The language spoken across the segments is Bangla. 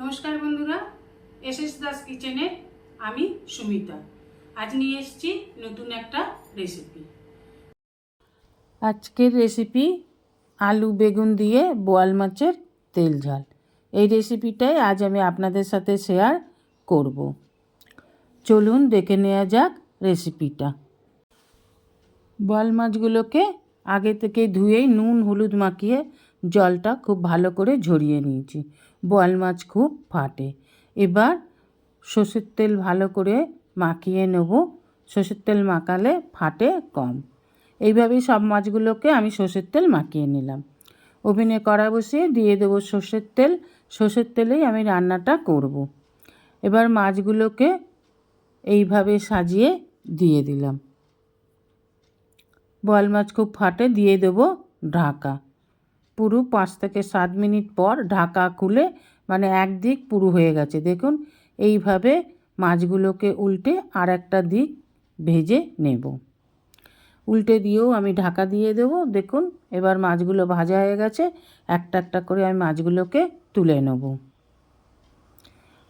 নমস্কার বন্ধুরা এস এস দাস কিচেনে আমি সুমিতা। আজ নিয়ে এসেছি নতুন একটা রেসিপি আজকের রেসিপি আলু বেগুন দিয়ে বোয়াল মাছের তেল ঝাল। এই রেসিপিটাই আজ আমি আপনাদের সাথে শেয়ার করব। চলুন দেখে নেওয়া যাক রেসিপিটা বোয়াল মাছগুলোকে আগে থেকে ধুয়েই নুন, হলুদ মাখিয়ে জলটা খুব ভালো করে ঝরিয়ে নিয়েছি। বোয়াল মাছ খুব ফাটে। এবার সর্ষের তেল ভালো করে মাখিয়ে নেব। সর্ষের তেল মাখালে ফাটে কম। এইভাবেই সব মাছগুলোকে আমি সর্ষের তেল মাখিয়ে নিলাম। ওভেনে কড়া বসিয়ে দিয়ে দেবো সর্ষের তেল। সর্ষের তেলেই আমি রান্নাটা করব। এবার মাছগুলোকে এইভাবে সাজিয়ে দিয়ে দিলাম। বোয়াল মাছ খুব ফাটে, দিয়ে দেবো ঢাকা। পুরো পাঁচ থেকে সাত মিনিট পর ঢাকা খুলে মানে একদিক পুরু হয়ে গেছে। দেখুন, এইভাবে মাছগুলোকে উল্টে আর একটা দিক ভেজে নেব। উল্টে দিয়েও আমি ঢাকা দিয়ে দেবো। দেখুন, এবার মাছগুলো ভাজা হয়ে গেছে। একটা একটা করে আমি মাছগুলোকে তুলে নেব।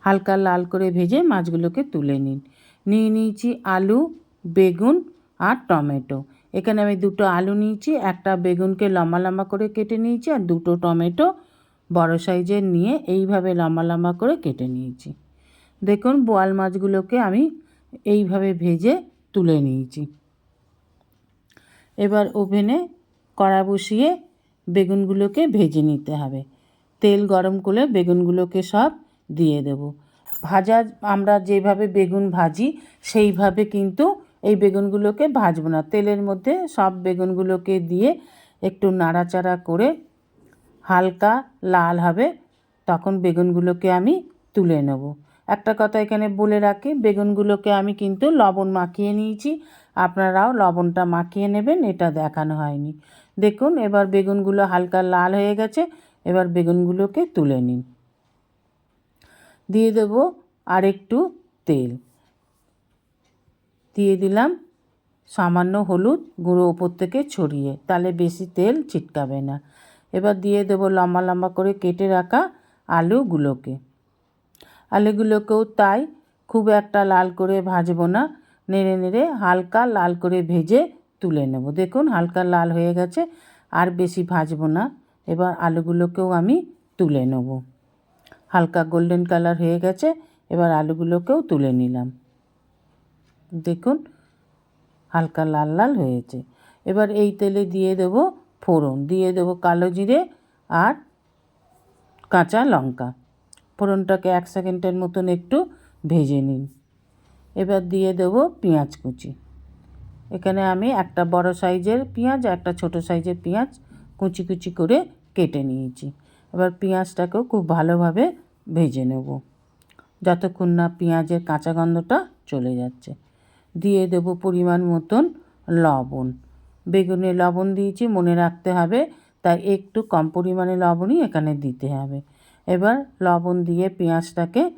হালকা লাল করে ভেজে মাছগুলোকে তুলে নিন। নিয়ে নিয়েছি আলু, বেগুন আর টমেটো। এখানে আমি দুটো আলু নিয়েছি, একটা বেগুনকে লম্বা লম্বা করে কেটে নিয়েছি আর দুটো টমেটো বড় সাইজের নিয়ে এইভাবে লম্বা লম্বা করে কেটে নিয়েছি। দেখুন, বোয়াল মাছগুলোকে আমি এইভাবে ভেজে তুলে নিয়েছি। এবার ওভেনে কড়া বসিয়ে বেগুনগুলোকে ভেজে নিতে হবে। তেল গরম করে বেগুনগুলোকে সব দিয়ে দেব। ভাজা, আমরা যেভাবে বেগুন ভাজি, সেইভাবে কিন্তু এই বেগুনগুলোকে ভাজবো না। তেলের মধ্যে সব বেগুনগুলোকে দিয়ে একটু নাড়াচাড়া করে হালকা লাল হবে, তখন বেগুনগুলোকে আমি তুলে নেব। একটা কথা এখানে বলে রাখি, বেগুনগুলোকে আমি কিন্তু লবণ মাখিয়ে নিয়েছি। আপনারাও লবণটা মাখিয়ে নেবেন, এটা দেখানো হয়নি। দেখুন, এবার বেগুনগুলো হালকা লাল হয়ে গেছে, এবার বেগুনগুলোকে তুলে নিন। দিয়ে দেবো আর একটু তেল। দিয়ে দিলাম সামান্য হলুদ গুঁড়ো ওপর থেকে ছড়িয়ে। তাহলে বেশি তেল ছিটকাবে না। এবার দিয়ে দেবো লম্বা লম্বা করে কেটে রাখা আলুগুলোকে। আলুগুলোকেও তাই খুব একটা লাল করে ভাজবো না। নেড়ে নেড়ে হালকা লাল করে ভেজে তুলে নেব। দেখুন হালকা লাল হয়ে গেছে, আর বেশি ভাজবো না। এবার আলুগুলোকেও আমি তুলে নেব। হালকা গোল্ডেন কালার হয়ে গেছে, এবার আলুগুলোকেও তুলে নিলাম। দেখুন, হালকা লাল লাল হয়েছে। এবার এই তেলে দিয়ে দেব ফোড়ন, দিয়ে দেব কালো জিরে আর কাঁচা লঙ্কা। ফোড়নটাকে এক সেকেন্ডের মতন একটু ভেজে নিন। এবার দিয়ে দেব পেঁয়াজ কুচি। এখানে আমি একটা বড় সাইজের পেঁয়াজ, একটা ছোট সাইজের পেঁয়াজ কুচি কুচি করে কেটে নিয়েছি। এবার পেঁয়াজটাকেও খুব ভালোভাবে ভেজে নেব। যতক্ষণ না পেঁয়াজের কাঁচা গন্ধটা চলে যাচ্ছে। দিয়ে দেব পরিমাণ মতন লবণ। বেগুনে লবণ দিয়েছি, মনে রাখতে হবে। তাই একটু কম পরিমাণে লবণই এখানে দিতে হবে। এবার লবণ দিয়ে পেঁয়াজটাকে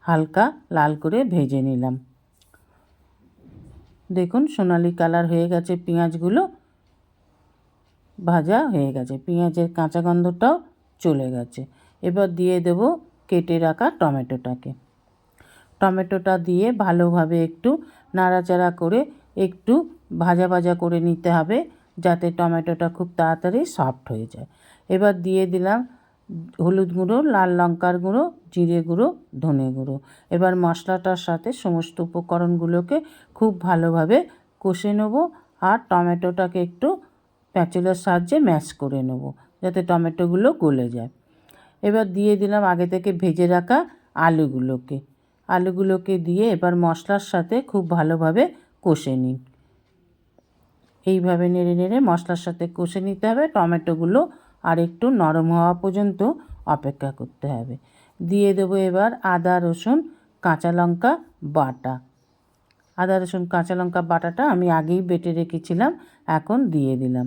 হালকা লাল করে ভেজে নিলাম। দেখুন, সোনালি কালার হয়ে গেছে পেঁয়াজগুলো। ভাজা হয়ে গেছে। পেঁয়াজের কাঁচা গন্ধটাও চলে গেছে। এবার দিয়ে দেব কেটে রাখা টমেটোটাকে। টমেটোটা দিয়ে ভালোভাবে একটু নাড়াচাড়া করে একটু ভাজা ভাজা করে নিতে হবে যাতে টমেটোটা খুব তাড়াতাড়ি সফট হয়ে যায়। এবার দিয়ে দিলাম হলুদ গুঁড়ো, লাল লঙ্কার গুঁড়ো, জিরে গুঁড়ো, ধনে গুঁড়ো। এবার মশলাটার সাথে সমস্ত উপকরণগুলোকে খুব ভালোভাবে কষে নেব আর টমেটোটাকে একটু প্যাঁচুলের সাহায্যে ম্যাশ করে নেব যাতে টমেটোগুলো গলে যায়। এবার দিয়ে দিলাম আগে থেকে ভেজে রাখা আলুগুলোকে। আলুগুলোকে দিয়ে এবার মশলার সাথে খুব ভালোভাবে কষে নিন। এইভাবে নেড়ে নেড়ে মশলার সাথে কষে নিতে হবে। টমেটোগুলো আর একটু নরম হওয়া পর্যন্ত অপেক্ষা করতে হবে। দিয়ে দেবো এবার আদা, রসুন, কাঁচা লঙ্কা বাটা। আদা, রসুন, কাঁচা লঙ্কা বাটাটা আমি আগেই বেটে রেখেছিলাম, এখন দিয়ে দিলাম।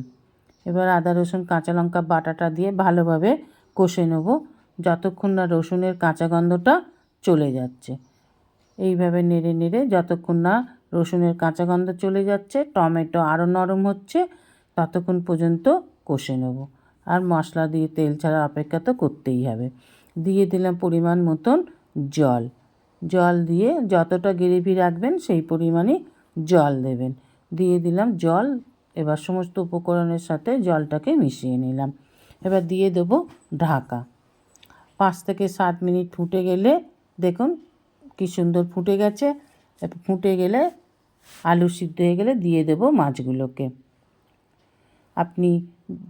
এবার আদা, রসুন, কাঁচা লঙ্কা বাটাটা দিয়ে ভালোভাবে কষে নেব, যতক্ষণ না রসুনের কাঁচা গন্ধটা চলে যাচ্ছে। এইভাবে নেড়ে নেড়ে যতক্ষণ না রসুনের কাঁচা গন্ধ চলে যাচ্ছে, টমেটো আরও নরম হচ্ছে, ততক্ষণ পর্যন্ত কষে নেব। আর মশলা দিয়ে তেল ছাড়া অপেক্ষা তো করতেই হবে। দিয়ে দিলাম পরিমাণ মতন জল। জল দিয়ে যতটা গ্রেভি রাখবেন সেই পরিমাণে জল দেবেন। দিয়ে দিলাম জল। এবার সমস্ত উপকরণের সাথে জলটাকে মিশিয়ে নিলাম। এবার দিয়ে দেবো ঢাকা। পাঁচ থেকে সাত মিনিট ফুটে গেলে দেখুন কি সুন্দর ফুটে গেছে। ফুটে গেলে আলু সিদ্ধ হয়ে গেলে দিয়ে দেবো মাছগুলোকে। আপনি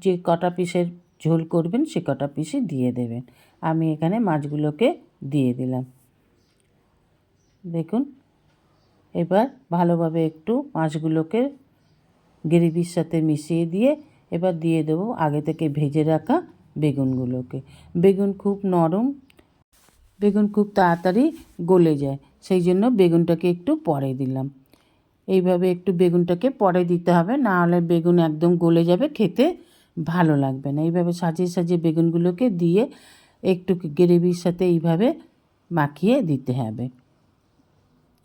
যে কটা পিসের ঝোল করবেন সে কটা পিসই দিয়ে দেবেন। আমি এখানে মাছগুলোকে দিয়ে দিলাম। দেখুন, এবার ভালোভাবে একটু মাছগুলোকে গ্রেভির সাথে মিশিয়ে দিয়ে এবার দিয়ে দেবো আগে থেকে ভেজে রাখা বেগুনগুলোকে। বেগুন খুব নরম বেগুন খুব তাড়াতাড়ি গলে যায়। সেই জন্য বেগুনটাকে একটু পরে দিলাম। এইভাবে একটু বেগুনটাকে পরে দিতে হবে, না হলে বেগুন একদম গলে যাবে, খেতে ভালো লাগবে না। এইভাবে সাজিয়ে সাজিয়ে বেগুনগুলোকে দিয়ে একটু গ্রেভির সাথে এইভাবে মাখিয়ে দিতে হবে।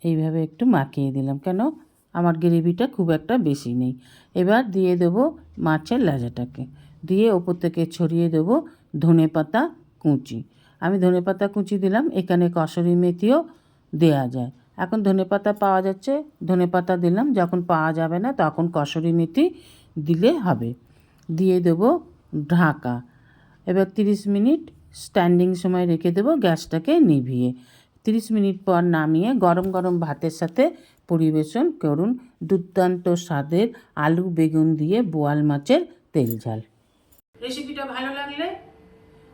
এইভাবে একটু মাখিয়ে দিলাম, কেন আমার গ্রেভিটা খুব একটা বেশি নেই। এবার দিয়ে দেবো মাছের লাজাটাকে। দিয়ে ওপর থেকে ছড়িয়ে দেবো ধনে পাতা কুচি। আমি ধনে পাতা কুচি দিলাম, এখানে কসুরি মেথিও দেয়া যায়। এখন ধনে পাতা পাওয়া যাচ্ছে, ধনে পাতা দিলাম, যখন পাওয়া যাবে না তখন কসুরি মেথি দিলে হবে। দিয়ে দেবো ঢাকা। এবার তিরিশ মিনিট স্ট্যান্ডিং সময় রেখে দেবো গ্যাসটাকে নিভিয়ে। তিরিশ মিনিট পর নামিয়ে গরম গরম ভাতের সাথে পরিবেশন করুন দুর্দান্ত স্বাদের আলু, বেগুন দিয়ে বোয়াল মাছের তেল ঝাল। রেসিপিটা ভালো লাগলে